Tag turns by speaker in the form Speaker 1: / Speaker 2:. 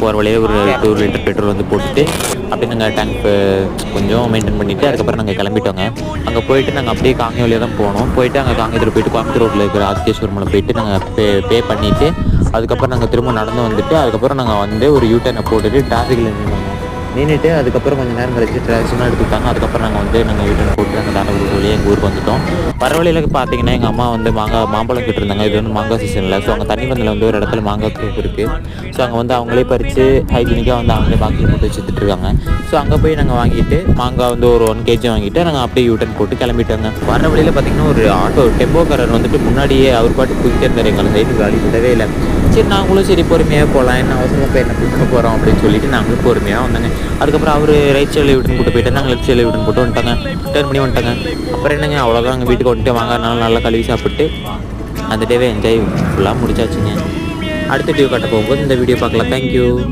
Speaker 1: போகிற வழியே ஒரு டூ லிட்டர் பெட்ரோல் வந்து போட்டுட்டு அப்படியே நாங்கள் டேங்க் கொஞ்சம் மெயின்டைன் பண்ணிவிட்டு அதுக்கப்புறம் நாங்கள் கிளம்பிட்டோங்க. அங்கே போயிட்டு நாங்கள் அப்படியே காங்கே வழியாக தான் போனோம். போயிட்டு அங்கே காங்கேயத்தில் போயிட்டு கோயம்புத்தூர் ரோட்டில் இருக்கிற ஆதித்யேஸ்வரமில் போயிட்டு நாங்கள் பே பே பண்ணிவிட்டு அதுக்கப்புறம் நாங்கள் திரும்ப நடந்து வந்துட்டு அதுக்கப்புறம் நாங்கள் வந்து ஒரு யூட்டர்னை போட்டுட்டு டிராஃபிக்கில் நின்றுவோம் நின்றுட்டு அதுக்கப்புறம் கொஞ்சம் நேரம் கழிச்சு ட்ராக்ஷனாக எடுத்துக்கிட்டாங்க. அதுக்கப்புறம் நாங்கள் வந்து நாங்கள் வீட்டில் போட்டு அந்த தாண்டபுரம் வழியாக எங்கள் ஊருக்கு வந்துட்டோம். வர பார்த்தீங்கன்னா எங்கள் அம்மா வந்து மாங்காய் மாம்பழம் கிட்டிருந்தாங்க. இது வந்து மாங்காய் சீசனில் ஸோ அங்கே தண்ணி வந்தில் வந்து ஒரு இடத்துல மாங்காய் தூக்கு இருக்குது ஸோ அங்கே வந்து அவங்களே பறித்து ஹைஜீனிக்காக வந்து அவங்களே பாக்கில் போட்டு வச்சுட்டு இருக்காங்க. ஸோ அங்கே போய் நாங்கள் வாங்கிட்டு மாங்காய் வந்து ஒரு ஒன் கேஜி வாங்கிட்டு நாங்கள் அப்படியே யூட்டர்ன் போட்டு கிளம்பிட்டோங்க. வர வழியில் பார்த்தீங்கன்னா ஒரு ஆட்டோ டெம்போக்காரர் வந்துட்டு முன்னாடியே அவர் பாட்டு போயிட்டே இருந்தார். எங்களை சைடு காலி விடவே இல்லை. சரி நாங்களும் சரி பொறுமையாக போகலாம் என்ன அவசரமாக போய் என்ன பிடிக்க போகிறோம் அப்படின்னு சொல்லிட்டு நாங்களும் பொறுமையாக வந்தாங்க. அதுக்கப்புறம் அவர் ரைட் சைடில் விட்டு போட்டு போயிட்டு நாங்கள் லெஃப்ட் சைடில் விட்டு போட்டு வந்துட்டாங்க. டேர்ன் பண்ணி வந்துட்டாங்க. அப்புறம் என்னங்க அவ்வளோதான் அங்கே வீட்டுக்கு வந்துட்டு வாங்க நல்லா நல்லா கழுவி சாப்பிட்டு அந்த டேவே என்ஜாய் ஃபுல்லாக முடிச்சாச்சுங்க. அடுத்த டியூ கட்ட போகும்போது இந்த வீடியோ பார்க்கலாம். தேங்க்யூ